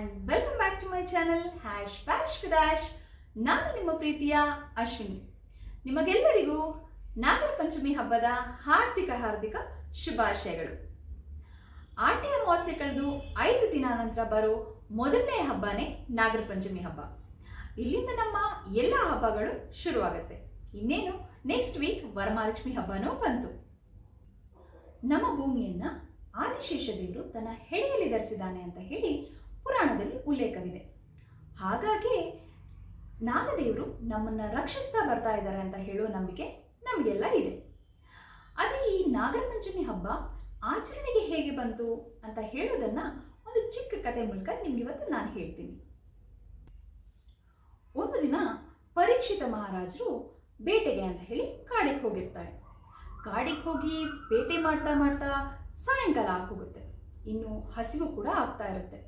And welcome back to my channel hash bash ಫಿದಾಶ್ ನಾನು ನಿಮ್ಮ ಪ್ರೀತಿಯ ಅಶ್ವಿನಿ. ನಿಮಗೆಲ್ಲರಿಗೂ ನಾಗರ ಪಂಚಮಿ ಹಬ್ಬದ ಹಾರ್ದಿಕ ಹಾರ್ದಿಕ ಶುಭಾಶಯಗಳು. ಆಟಿ ಅಮಾವಾಸ್ಯೆ ಕಳೆದು ಐದು ದಿನ ನಂತರ ಬರೋ ಮೊದಲನೇ ಹಬ್ಬನೇ ನಾಗರ ಪಂಚಮಿ ಹಬ್ಬ. ಇಲ್ಲಿಂದ ನಮ್ಮ ಎಲ್ಲ ಹಬ್ಬಗಳು ಶುರುವಾಗುತ್ತೆ. ಇನ್ನೇನು ನೆಕ್ಸ್ಟ್ ವೀಕ್ ವರಮಹಾಲಕ್ಷ್ಮಿ ಹಬ್ಬನೂ ಬಂತು. ನಮ್ಮ ಭೂಮಿಯನ್ನ ಆದಿಶೇಷ ದೇವರು ತನ್ನ ಹೆಡೆಯಲ್ಲಿ ಧರಿಸಿದ್ದಾನೆ ಅಂತ ಹೇಳಿ ಪುರಾಣದಲ್ಲಿ ಉಲ್ಲೇಖವಿದೆ. ಹಾಗಾಗಿ ನಾಗದೇವರು ನಮ್ಮನ್ನು ರಕ್ಷಿಸ್ತಾ ಬರ್ತಾ ಇದ್ದಾರೆ ಅಂತ ಹೇಳೋ ನಂಬಿಕೆ ನಮಗೆಲ್ಲ ಇದೆ. ಅದೇ ಈ ನಾಗರ ಪಂಚಮಿ ಹಬ್ಬ ಆಚರಣೆಗೆ ಹೇಗೆ ಬಂತು ಅಂತ ಹೇಳೋದನ್ನ ಒಂದು ಚಿಕ್ಕ ಕತೆ ಮೂಲಕ ನಿಮ್ಗೆ ಇವತ್ತು ನಾನು ಹೇಳ್ತೀನಿ. ಒಂದು ದಿನ ಪರೀಕ್ಷಿತ ಮಹಾರಾಜರು ಬೇಟೆಗೆ ಅಂತ ಹೇಳಿ ಕಾಡಿಗೆ ಹೋಗಿರ್ತಾರೆ. ಕಾಡಿಗೆ ಹೋಗಿ ಬೇಟೆ ಮಾಡ್ತಾ ಮಾಡ್ತಾ ಸಾಯಂಕಾಲ ಆಗೋಗುತ್ತೆ ಇನ್ನು ಹಸಿವು ಕೂಡ ಆಗ್ತಾ ಇರುತ್ತೆ.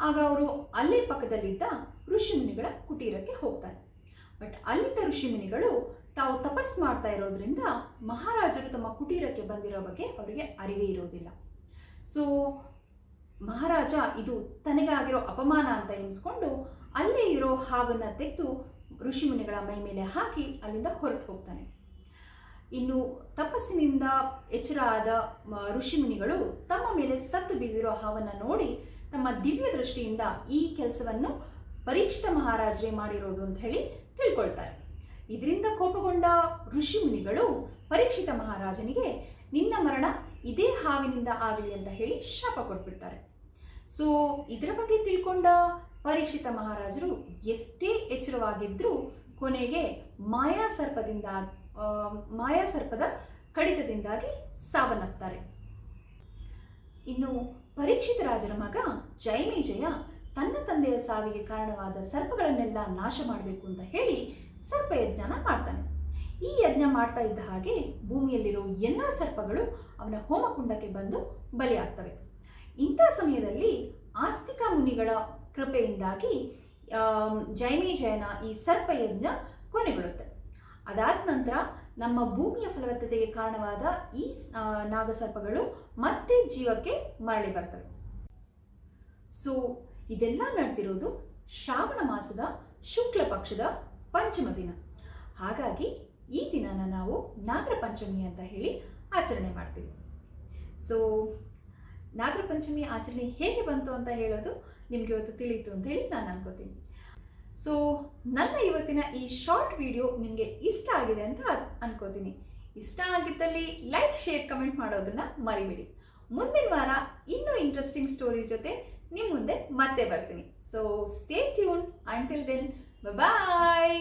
ಆಗ ಅವರು ಅಲ್ಲೇ ಪಕ್ಕದಲ್ಲಿದ್ದ ಋಷಿಮುನಿಗಳ ಕುಟೀರಕ್ಕೆ ಹೋಗ್ತಾರೆ. ಬಟ್ ಅಲ್ಲಿದ್ದ ಋಷಿಮುನಿಗಳು ತಾವು ತಪಸ್ ಮಾಡ್ತಾ ಇರೋದ್ರಿಂದ ಮಹಾರಾಜರು ತಮ್ಮ ಕುಟೀರಕ್ಕೆ ಬಂದಿರೋ ಬಗ್ಗೆ ಅವರಿಗೆ ಅರಿವೇ ಇರೋದಿಲ್ಲ. ಸೊ ಮಹಾರಾಜ ಇದು ತನಗಾಗಿರೋ ಅಪಮಾನ ಅಂತ ಎನಿಸ್ಕೊಂಡು ಅಲ್ಲೇ ಇರೋ ಹಾವನ್ನ ತೆಗೆದು ಋಷಿಮುನಿಗಳ ಮೈ ಮೇಲೆ ಹಾಕಿ ಅಲ್ಲಿಂದ ಹೊರಟು ಹೋಗ್ತಾನೆ. ಇನ್ನು ತಪಸ್ಸಿನಿಂದ ಎಚ್ಚರ ಆದ ಮ- ಋಷಿಮುನಿಗಳು ತಮ್ಮ ಮೇಲೆ ಸತ್ತು ಬಿದ್ದಿರೋ ಹಾವನ್ನು ನೋಡಿ ತಮ್ಮ ದಿವ್ಯ ದೃಷ್ಟಿಯಿಂದ ಈ ಕೆಲಸವನ್ನು ಪರೀಕ್ಷಿತ ಮಹಾರಾಜರೇ ಮಾಡಿರೋದು ಅಂತ ಹೇಳಿ ತಿಳ್ಕೊಳ್ತಾರೆ. ಇದರಿಂದ ಕೋಪಗೊಂಡ ಋಷಿಮುನಿಗಳು ಪರೀಕ್ಷಿತ ಮಹಾರಾಜನಿಗೆ, ನಿನ್ನ ಮರಣ ಇದೇ ಹಾವಿನಿಂದ ಆಗಲಿ ಅಂತ ಹೇಳಿ ಶಾಪ ಕೊಟ್ಬಿಡ್ತಾರೆ. ಸೊ ಇದರ ಬಗ್ಗೆ ತಿಳ್ಕೊಂಡ ಪರೀಕ್ಷಿತ ಮಹಾರಾಜರು ಎಷ್ಟೇ ಎಚ್ಚರವಾಗಿದ್ದರೂ ಕೊನೆಗೆ ಮಾಯಾ ಸರ್ಪದಿಂದ ಮಾಯಾ ಸರ್ಪದ ಕಡಿತದಿಂದಾಗಿ ಸಾವನ್ನಪ್ತಾರೆ. ಇನ್ನು ಪರೀಕ್ಷಿತ ರಾಜರ ಮಗ ಜಯಮೇಜಯ ತನ್ನ ತಂದೆಯ ಸಾವಿಗೆ ಕಾರಣವಾದ ಸರ್ಪಗಳನ್ನೆಲ್ಲ ನಾಶ ಮಾಡಬೇಕು ಅಂತ ಹೇಳಿ ಸರ್ಪ ಯಜ್ಞನ ಮಾಡ್ತಾನೆ. ಈ ಯಜ್ಞ ಮಾಡ್ತಾ ಇದ್ದ ಹಾಗೆ ಭೂಮಿಯಲ್ಲಿರೋ ಎಲ್ಲ ಸರ್ಪಗಳು ಅವನ ಹೋಮಕುಂಡಕ್ಕೆ ಬಂದು ಬಲಿಯಾಗ್ತವೆ. ಇಂಥ ಸಮಯದಲ್ಲಿ ಆಸ್ತಿಕ ಮುನಿಗಳ ಕೃಪೆಯಿಂದಾಗಿ ಜಯಮೇಜಯನ ಈ ಸರ್ಪಯಜ್ಞ ಕೊನೆಗೊಳ್ಳುತ್ತೆ. ಅದಾದ ನಂತರ ನಮ್ಮ ಭೂಮಿಯ ಫಲವತ್ತತೆಗೆ ಕಾರಣವಾದ ಈ ನಾಗಸರ್ಪಗಳು ಮತ್ತೆ ಜೀವಕ್ಕೆ ಮರಳಿ ಬರ್ತವೆ. ಸೊ ಇದೆಲ್ಲ ನಡೆದಿರೋದು ಶ್ರಾವಣ ಮಾಸದ ಶುಕ್ಲ ಪಕ್ಷದ ಪಂಚಮ ದಿನ. ಹಾಗಾಗಿ ಈ ದಿನನ ನಾವು ನಾಗರ ಪಂಚಮಿ ಅಂತ ಹೇಳಿ ಆಚರಣೆ ಮಾಡ್ತೀವಿ. ಸೊ ನಾಗರ ಪಂಚಮಿ ಆಚರಣೆ ಹೇಗೆ ಬಂತು ಅಂತ ಹೇಳೋದು ನಿಮಗೆ ಇವತ್ತು ತಿಳಿಯಿತು ಅಂತ ಹೇಳಿ ನಾನು ಅನ್ಕೋತೀನಿ. ಸೊ ನನ್ನ ಇವತ್ತಿನ ಈ ಶಾರ್ಟ್ ವಿಡಿಯೋ ನಿಮಗೆ ಇಷ್ಟ ಆಗಿದೆ ಅಂತ ಅನ್ಕೋತೀನಿ. ಇಷ್ಟ ಆಗಿದ್ದಲ್ಲಿ ಲೈಕ್ ಶೇರ್ ಕಮೆಂಟ್ ಮಾಡೋದನ್ನ ಮರಿಬೇಡಿ. ಮುಂದಿನ ವಾರ ಇನ್ನೂ ಇಂಟ್ರೆಸ್ಟಿಂಗ್ ಸ್ಟೋರೀಸ್ ಜೊತೆ ನಿಮ್ಮ ಮುಂದೆ ಮತ್ತೆ ಬರ್ತೀನಿ. So stay tune until then bye